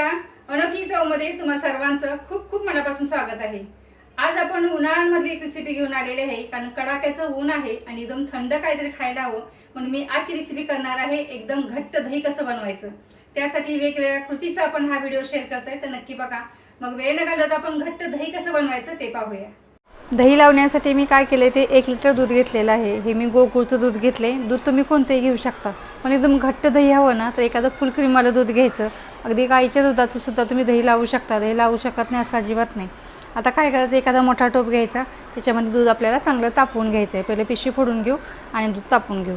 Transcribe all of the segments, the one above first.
एका अनोखी चवमध्ये तुम्हा सर्वांचं खूप खूप मनापासून स्वागत आहे. आज आपण उन्हाळ्यामधली एक रेसिपी घेऊन आलेली आहे कारण कडाक्याचं ऊन आहे आणि एकदम थंड काहीतरी खायला हवं म्हणून मी आजची रेसिपी करणार आहे एकदम घट्ट दही कसं बनवायचं. त्यासाठी वेगवेगळ्या कृतीचा आपण हा व्हिडिओ शेअर करतोय तर नक्की बघा. मग वेळ न घालवता आपण घट्ट दही कसं बनवायचं ते पाहूया. दही लावण्यासाठी मी काय केले ते एक लिटर दूध घेतलेलं आहे. हे मी गोकुळचं दूध घेतले दूध तुम्ही कोणतेही घेऊ शकता. पण एकदम घट्ट दही हवं ना तर एखादं फुल क्रीमवालं दूध घ्यायचं. अगदी गाईच्या दुधाचं सुद्धा तुम्ही दही लावू शकता. दही लावू शकत नाही असं अजिबात नाही. आता काय करायचं एखादा मोठा टोप घ्यायचा. त्याच्यामध्ये दूध आपल्याला चांगलं तापवून घ्यायचं आहे पहिले पिशवी फोडून घेऊ आणि दूध तापवून घेऊ.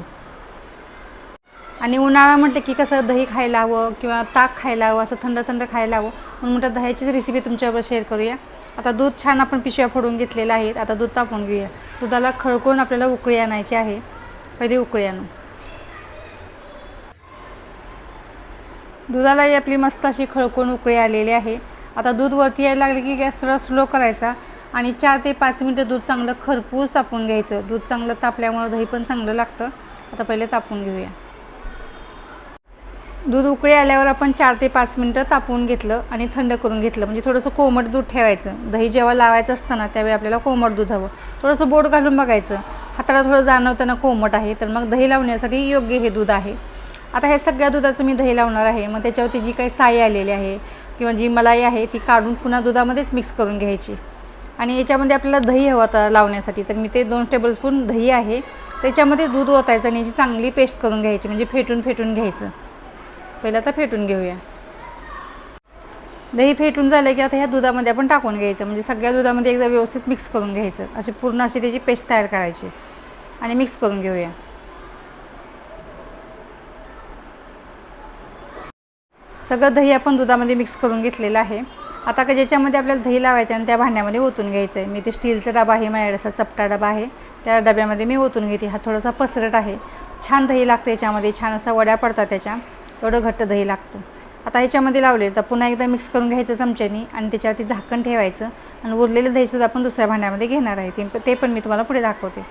आणि उन्हाळा म्हटलं की कसं दही खायला हवं किंवा ताक खायला हवं असं थंड थंड खायला हवं म्हणून म्हटलं दह्याचीच रेसिपी तुमच्याबरोबर शेअर करूया. आता दूध छान आपण पिशव्या फोडून घेतलेलं आहे आता दूध तापून घेऊया. दुधाला खळकून आपल्याला उकळी आणायची आहे. पहिली उकळी आणू. दुधालाही आपली मस्त अशी खळकून उकळी आलेली आहे. आता दूध वरती यायला लागले की गॅस थोडा स्लो करायचा आणि चार ते पाच मिनटं दूध चांगलं खरपूस तापून घ्यायचं. दूध चांगलं तापल्यामुळं दही पण चांगलं लागतं. आता पहिले तापून घेऊया. दूध उकळी आल्यावर आपण चार ते पाच मिनटं तापवून घेतलं आणि थंड करून घेतलं. म्हणजे थोडंसं कोमट दूध ठेवायचं. दही जेव्हा लावायचं असतं ना त्यावेळी आपल्याला कोमट दूध हवं. थोडंसं बोट घालून बघायचं. हाताला थोडं जाणवताना कोमट आहे तर मग दही लावण्यासाठी योग्य हे दूध आहे. आता हे सगळ्या दुधाचं मी दही लावणार आहे. मग त्याच्यावरती जी काही साई आलेली आहे किंवा जी मलाई आहे ती काढून पुन्हा दुधामध्येच मिक्स करून घ्यायची. आणि याच्यामध्ये आपल्याला दही हवं आता लावण्यासाठी. तर मी ते दोन टेबलस्पून दही आहे. त्याच्यामध्ये दूध ओतायचं आणि याची चांगली पेस्ट करून घ्यायची. म्हणजे फेटून फेटून घ्यायचं. पहिलं आता फेटून घेऊया. दही फेटून झालं की आता ह्या दुधामध्ये आपण टाकून घ्यायचं. म्हणजे सगळ्या दुधामध्ये एकदा व्यवस्थित मिक्स करून घ्यायचं. अशी पूर्ण अशी त्याची पेस्ट तयार करायची. आणि मिक्स करून घेऊया. सगळं दही आपण दुधामध्ये मिक्स करून घेतलेलं आहे. आता का ज्याच्यामध्ये आपल्याला दही लावायचं आणि त्या भांड्यामध्ये ओतून घ्यायचं आहे मी ते स्टीलचा डबा आहे माझ्याकडे असा चपटा डबा आहे. त्या डब्यामध्ये मी ओतून घेते. हा थोडासा पसरट आहे. छान दही लागतं याच्यामध्ये. छान असा वड्या पडतात त्याच्या. एवढं घट्ट दही लागतं. आता ह्याच्यामध्ये लावले तर पुन्हा एकदा मिक्स करून घ्यायचं चमच्यानी आणि त्याच्यावरती झाकण ठेवायचं आणि उरलेलं दहीसुद्धा आपण दुसऱ्या भांड्यामध्ये घेणार आहे. ते ते पण मी तुम्हाला पुढे दाखवते.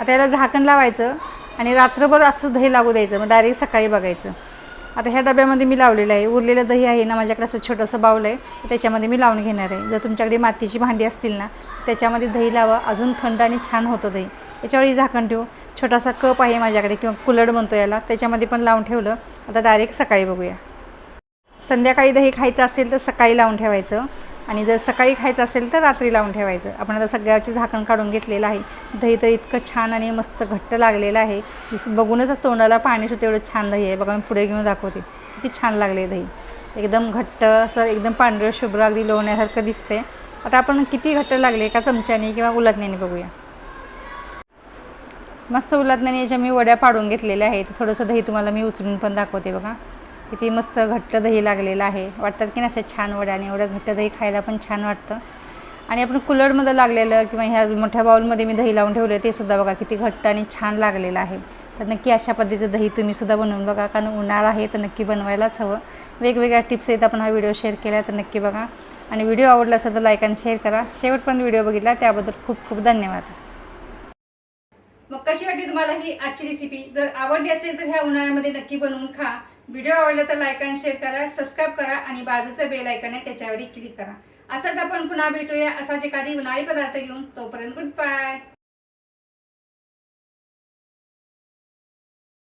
आता याला झाकण लावायचं आणि रात्रभर असं दही लागू द्यायचं मग डायरेक्ट सकाळी बघायचं. आता ह्या डब्यामध्ये मी लावलेलं आहे उरलेलं दही आहे ना माझ्याकडे असं छोटंसं बावलं आहे तर त्याच्यामध्ये मी लावून घेणार आहे. जर तुमच्याकडे मातीची भांडी असतील ना त्याच्यामध्ये दही लावा अजून थंड आणि छान होतं दही. याच्यावरही झाकण ठेवू. छोटासा कप आहे माझ्याकडे किंवा कुलड म्हणतो याला त्याच्यामध्ये पण लावून ठेवलं. आता डायरेक्ट सकाळी बघूया. संध्याकाळी दही खायचं असेल तर सकाळी लावून ठेवायचं. आणि जर सकाळी खायचं असेल तर रात्री लावून ठेवायचं. आपण आता सगळ्याचे झाकण काढून घेतलेलं आहे. दही तर इतकं छान आणि मस्त घट्ट लागलेलं आहे. बघूनच तोंडाला पाणी सुद्धा एवढं छान दही आहे. बघा मी पुढे घेऊन दाखवते. किती छान लागले दही. एकदम घट्ट असं एकदम पांढरं शुभ्र अगदी लोण्यासारखं दिसते आता आपण किती घट्ट लागले एका चमच्याने किंवा उलटण्याने बघूया. मस्त उलटण्याने याच्या मी वड्या पाडून घेतलेल्या आहेत. थोडंसं दही तुम्हाला मी उचलून पण दाखवते बघा. किती मस्त घट्ट दही लागलेलं आहे. वाटतात की नाही असं छान वड्या आणि एवढं घट्ट दही खायला पण छान वाटतं. आणि आपण कुलरमध्ये लागलेलं किंवा ह्या मोठ्या बाऊलमध्ये मी दही लावून ठेवलं ते सुद्धा बघा किती घट्ट आणि छान लागलेलं आहे. तर नक्की अशा पद्धतीचं दही तुम्ही सुद्धा बनवून बघा कारण उन्हाळा आहे तर नक्की बनवायलाच हवं. वेगवेगळ्या टिप्स आहेत आपण हा व्हिडिओ शेअर केला तर नक्की बघा. आणि व्हिडिओ आवडला असेल तर लाईक आणि शेअर करा. शेवटपर्यंत व्हिडिओ बघितला त्याबद्दल खूप खूप धन्यवाद. मग कशी वाटली तुम्हाला ही आजची रेसिपी जर आवडली असेल तर ह्या उन्हाळ्यामध्ये नक्की बनवून खा. व्हिडिओ आवडला तर लाईक आणि शेअर करा सबस्क्राईब करा आणि बाजूचं बेल ऐकन आहे त्याच्यावरही क्लिक करा. असंच आपण पुन्हा भेटूया. असाच एखादी उन्हाळी पदार्थ घेऊन तोपर्यंत गुड बाय